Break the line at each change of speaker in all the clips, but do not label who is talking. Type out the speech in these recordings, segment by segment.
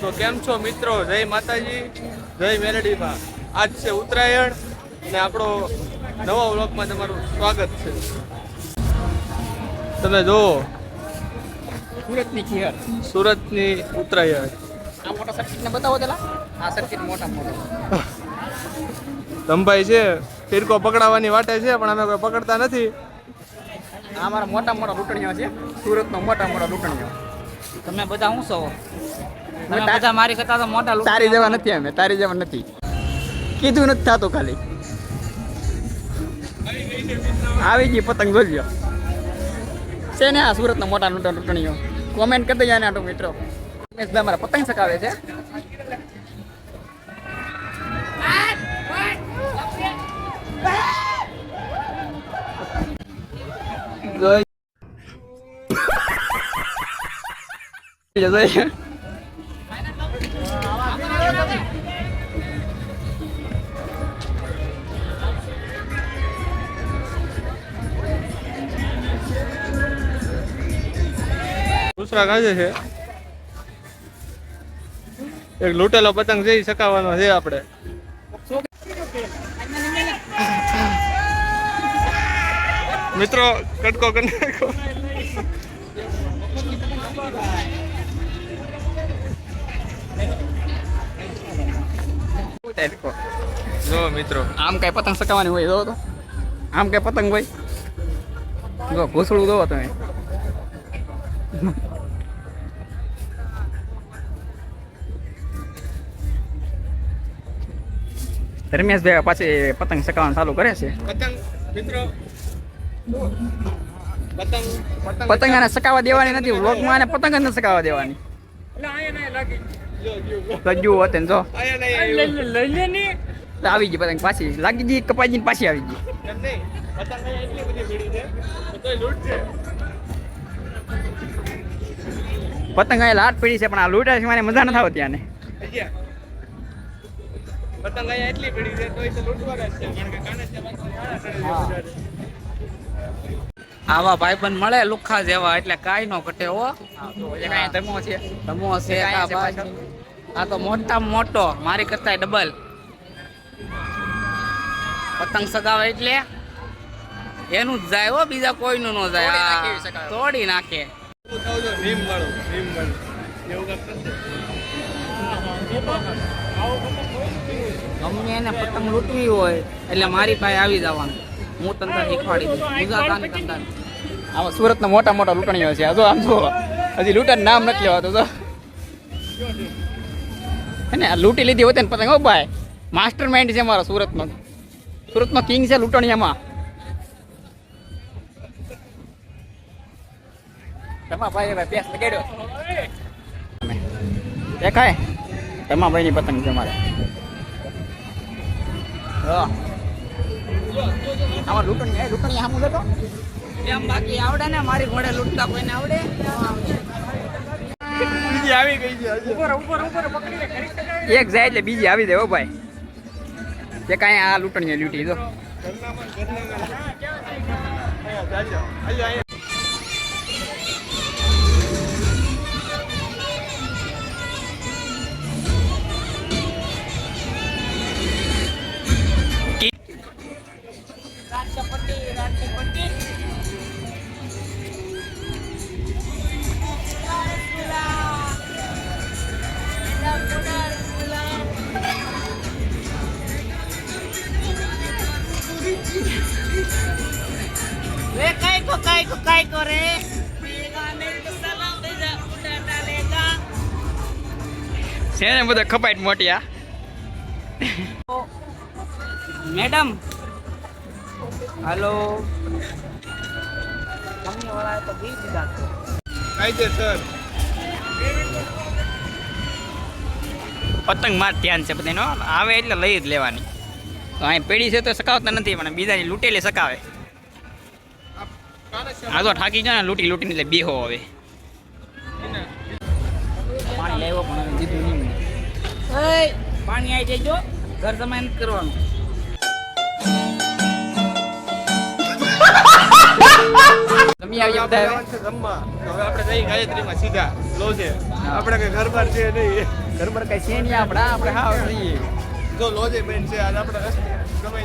તો કેમ છો મિત્રો? જય માતાજી જય મેલડીમાં આજ છે ઉત્તરાયણ અને આપણો નવા વ્લોગમાં તમારું સ્વાગત છે. તમે જુઓ
સુરતની ખીહર
સુરતની ઉત્તરાયણ.
આ મોટા સર્કિટને બતાવો પેલા. આ સર્કિટ મોટા મોટો.
ધમભાઈ છે ફિરકો પકડાવવાની વાટે છે પણ અમે કોઈ પકડતા નથી.
આ મારા મોટા મોટા લૂંટણીઓ છે. સુરતનો મોટા મોટા લૂંટણીઓ.
તમે બધા શું છો? તમે બધા મારી કરતા તો મોટા લોકો
તારી જેવા નથી અમે તારી જેવા નથી. કીધું નથી થતું ખાલી. આવી ગઈ પતંગ જોજો. છે ને આ સુરતના મોટા લૂંટા લૂંટણીઓ. કોમેન્ટ કરી દેજો આટો મિત્રો. અમારા મારા પતંગ સકાવે છે. જોઈ
દૂસરા ગાજે છે. એક લૂંટેલો પતંગ છે એ સકાવવાનો છે આપણે મિત્રો, કટકો કરી નાખો. જો મિત્રો.
આમ કઈ પતંગ સકાવાની હોય જો તો. આમ કઈ પતંગ હોય? જો ઘોસડું દો તમે. ધર્મેશભાઈ પાછી પતંગ સકાવાનું ચાલુ કરે છે.
પતંગ મિત્રો. પતંગ પતંગ
સકાવા દેવાની નથી વ્લોગમાં અને પતંગ જ નથી સકાવા દેવાની. રજ્જુ હોતે ને જો. આવી ગઈ પતંગ પાછી. લાગી ગઈ કપાઈ જઈને પાછી આવી ગઈ?
પતંગ અહીંયા લૂંટ
પડી છે પણ આ લૂંટા છે મને મજા નથી આવતી આને.
પતંગ અહીંયા એટલી ભીડી છે તોય તો લૂંટવાના છે કારણ કે કાને ત્યાં પાછું માળા કરે છે. વધારે.
આવા ભાઈબંધ મળે લુખા જેવા એટલે કાંઈ નો ઘટે હો.
તમો છે.
તમો છે આ. તો મોટા મોટો. મારી કરતા ડબલ પતંગ સગાવે એટલે એનું જ જાય હો બીજા કોઈનું ન જાય.
તોડી નાખે.
ગમે એને પતંગ લૂંટવી હોય એટલે મારી પાસે આવી જવાનું. હું તંત્ર શીખવાડી દઉં ગુજરાત તંત્ર
આમાં સુરતના મોટા મોટા લૂંટણીઓ છે. હજુ જો આમ જો. હજી લૂંટાનું નામ નથી લેવાતું તો હે ને લૂંટી લીધી હોતે ને પતંગ ભાઈ માસ્ટર માઇન્ડ છે મારા સુરતનો. સુરતનો કિંગ છે લૂંટણીયામાં. લગાડ્યો. દેખાય? તમારા ભાઈની પતંગ છે મારે. આમાં લૂંટણી લૂંટણી સામું તો
એમ બાકી આવડે ને, મારી ઘોડે લૂંટતા કોઈને આવડે?
બીજી આવી ગઈ છે હજી.
એક જાય એટલે બીજી આવી જાય હો ભાઈ. તે કાંઈ આ લૂંટણીએ લૂંટી દો
काय को काय को रे मेरा मेरे को सलाम दे जा उड़ा डालेगा
છે ને બધા ખપાટ મોટી આ
મેડમ હેલો મમ્મી વાળા તો બી દીધા તો
કાયદેસર.
પતંગ માં જ ધ્યાન છે બધાનો આવે એટલે લઈ જ લેવાની તો અહીં પેઢી છે તો સકાવતા નથી પણ બીજાની લૂંટેલી સકાવે
કાલે છે.
આ તો ઠાકી જાય ને લૂંટી લૂંટીને એટલે બેહો હવે. પાણી લેવો પણ દીધું નહીં
પાણી આવી જજો ઘર જમાઈ નથી કરવાનું.
જમી આવી
જમવા હવે. આપણે જઈ ગાયત્રીમાં સીધા લોજે આપણે કઈ ઘર બાર છે નહીં
બરોબર કઈ છે નહીં આપણે આપણે રહીએ
જો લોજે બેન છે આજ આપણે ગમે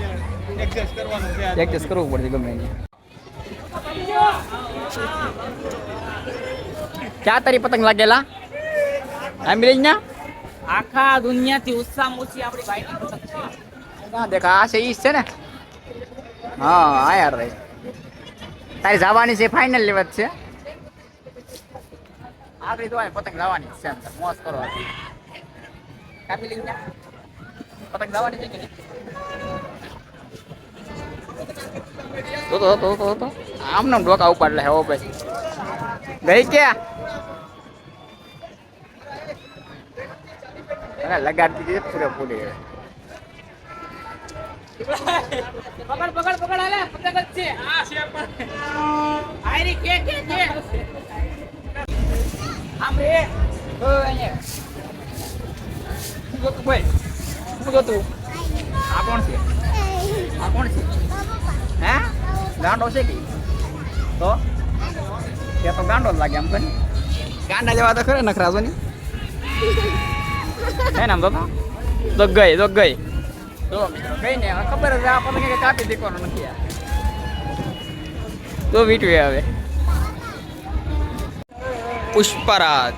એડજસ્ટ કરવાનું છે. આજ.
એડજસ્ટ કરવું પડશે ગમે એને ક્યાં તારી પતંગ લાગેલા આંબી ના
આખા દુનિયાથી ઉત્સાહ ઓછી આપણી ભાઈની પતંગ છે
ના દેખા આ છે ઈ છે ને હા આ યાર રે તારી જવાની છે ફાઇનલ લેવત છે આગળ તો પતંગ લાવવાની છે એમ તો મોજ કરો કાપી લઈ પતંગ લાવવાની છે કે નહીં તો તો તો તો તો આમ નામ ડોકા ઉપાડ લે, હો પછી ગઈ ક્યાં? અરે લગાડતી હતી પૂરેપૂરી
પકડ પકડ પકડ, હાલે. પતંગ આ કે
આમ રે. ઓ અહીંયા. જોતું, ભાઈ? શું જોતું? આ કોણ છે? આ છે? હે? ગાંડો છે કે? તો? કે તો ગાંડો જ લાગે આમ કઈ ગાંડા જેવા તો ખરે નખરાજો ની હે ને બાપા તો? ગઈ તો ગઈ. તો ગઈ ને ખબર છે આ આપણને કે કાપી દેવાનું નથી આ. તો વીટવે હવે પુષ્પરાજ.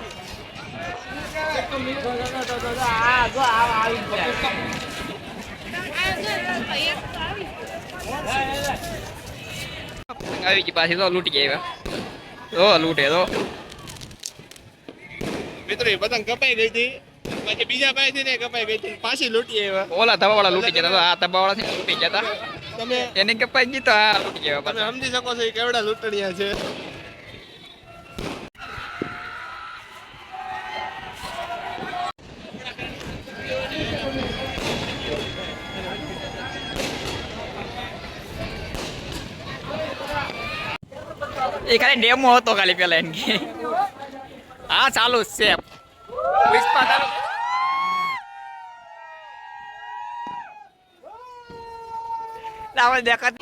આવી
ગઈ પાછી તો લૂંટી ગયા તો લૂંટે તો.
મિત્રો એ પતંગ કપાઈ ગઈ હતી. પછી બીજા પાસેથી ને કપાઈ ગઈ હતી. પાછી લૂંટી આવ્યા
ઓલા ધબાવાળા લૂંટી ગયા આ ધબાવાળા છે લૂટી ગયા હતા
તમે
એને કપાઈ ગઈ તો આ લૂંટી ગયા
તમે સમજી શકો છો એ કેવડા લૂંટણીયા છે.
એ ખાલી ડેમો હતો ખાલી પેલા એમ કે. હા, ચાલુ જ છે. આપણે દેખાત.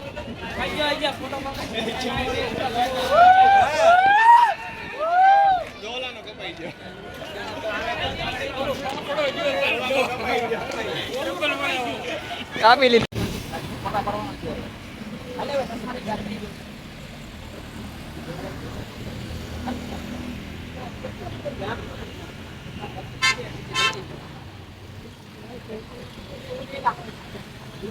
કાપી લીધી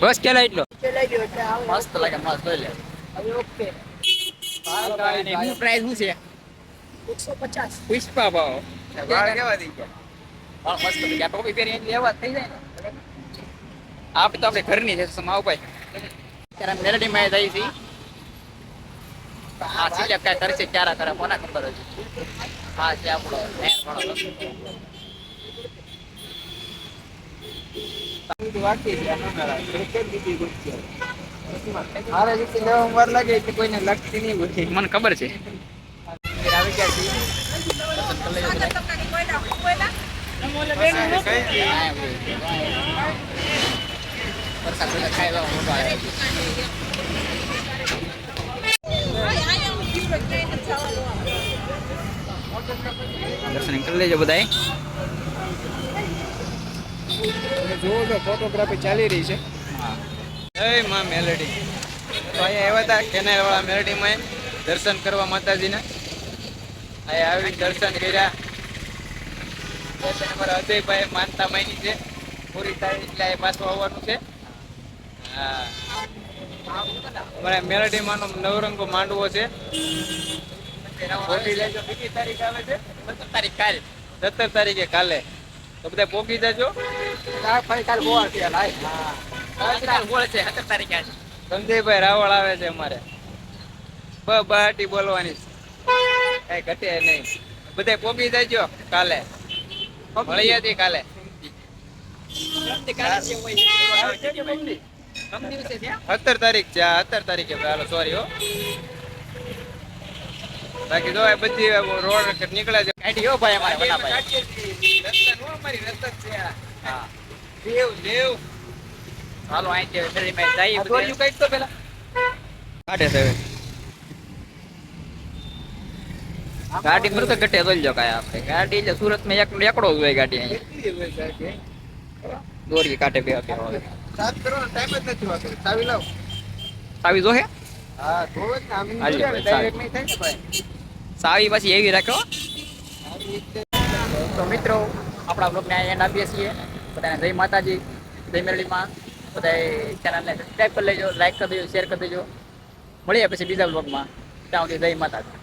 બસ કે લાઈટ લો. મસ્ત લાગે મસ્ત લે. ઓકે એનું પ્રાઇસ શું છે?
એકસો પચાસ
પુષ્પા ભાવ કેવા થઈ ગયા? મસ્ત થઈ ટોપી પહેરી એટલે એવા થઈ જાય ને. આપણે તો આપણે ઘરની છે સમાવ ભાઈ ત્યારે મેલેડીમાં જઈ છીએ. આ સિલેક્ટ કાંઈ કરશે ક્યારે કરે કોને ખબર હતી હા છે આપણો મેન ખબર છે. આવી ગયા છીએ વરસાદ ખાઈ લો મોટો આવ્યો દર્શન કરી લેજો બધાય.
જુઓ તો ફોટોગ્રાફી ચાલી રહી છે. જય માં મેલેડી. તો અહીંયા આવ્યા હતા કેનાલવાળા મેલડીમાં દર્શન કરવા માતાજીને. અહીંયા આવી દર્શન કર્યા. દર્શન અમારા અજયભાઈ માનતા માની છે. પૂરી થાય એટલે એ પાછું આવવાનું છે. હા. અમારા મેલડીમાંનો નવરંગો માંડવો છે. પોકી લેજો. બીજી તારીખ આવે છે? સત્તર તારીખ કાલે. સત્તર તારીખે કાલે. તો બધા પોકી જજો સંજયભાઈ રાવળ આવે છે અમારે. બહાટી બોલવાની. કઈ ઘટે નહીં. બધા પોકી જજો કાલે. મળીએ હતી કાલે. સત્તર તારીખ છે સત્તર તારીખે સોરી હો. બાકી જો આ બધી રોડ નીકળે છે.
ગાડી હો ભાઈ અમારે વડાભાઈ
રસ્તા નો અમારી રસ્તા જ છે આ.
હા.
દેવ દેવ.
હાલો અહીંથી શેરીમાં જઈએ
આ દોર્યું કંઈક તો પેલા. કાઢે છે હવે.
ગાડી પર તો ઘટે દોલજો કાંઈ આપણે. ગાડી એટલે સુરતમાં એક એકડો જ હોય ગાડી અહીંયા.
કેટલી હોય સાહેબ?
દોરી કાંઠે બે બે હોય
સાફ કરવાનો ટાઈમ જ નથી હોતો. ચાવી લાવ.
સાવી જોહે?
હા ધોવે જ ને. આમ
હાલ્યો
જોડે
ભાઈ,
direct નહીં થાય ને ભાઈ.
સાવી પછી એવી
રાખો.
તો મિત્રો, આપણા બ્લોગને એન્ડ આપીએ છીએ. બધાને જય માતાજી, જય મેરળીમાં બધાએ ચેનલને સબસ્ક્રાઈબ કરી લેજો લાઈક કરી દેજો શેર કરી દેજો. મળીએ પછી બીજા બ્લોગમાં ત્યાં સુધી જય માતાજી.